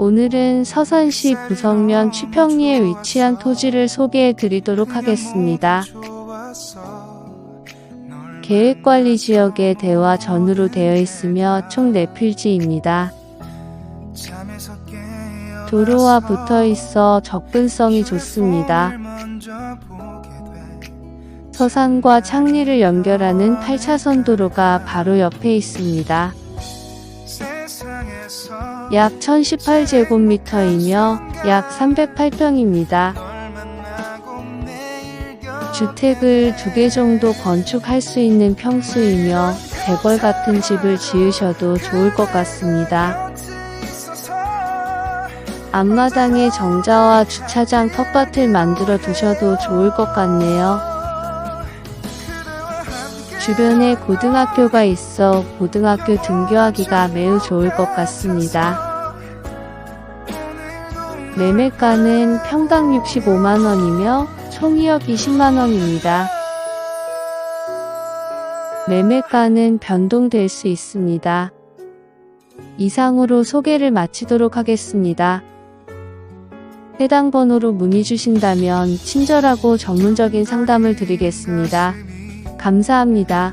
오늘은 서산시 부성면 취평리에 위치한 토지를 소개해 드리도록 하겠습니다. 계획관리 지역에 대화 전으로 되어 있으며 총 4필지입니다. 도로와 붙어 있어 접근성이 좋습니다. 서산과 창리를 연결하는 8차선 도로가 바로 옆에 있습니다. 약 1018제곱미터이며 약 308평입니다. 주택을 두 개 정도 건축할 수 있는 평수이며 대궐 같은 집을 지으셔도 좋을 것 같습니다. 앞마당에 정자와 주차장 텃밭을 만들어 두셔도 좋을 것 같네요. 주변에 고등학교가 있어 고등학교 등교하기가 매우 좋을 것 같습니다. 매매가는 평당 65만원이며 총이업 20만원입니다. 매매가는 변동될 수 있습니다. 이상으로 소개를 마치도록 하겠습니다. 해당 번호로 문의 주신다면 친절하고 전문적인 상담을 드리겠습니다. 감사합니다.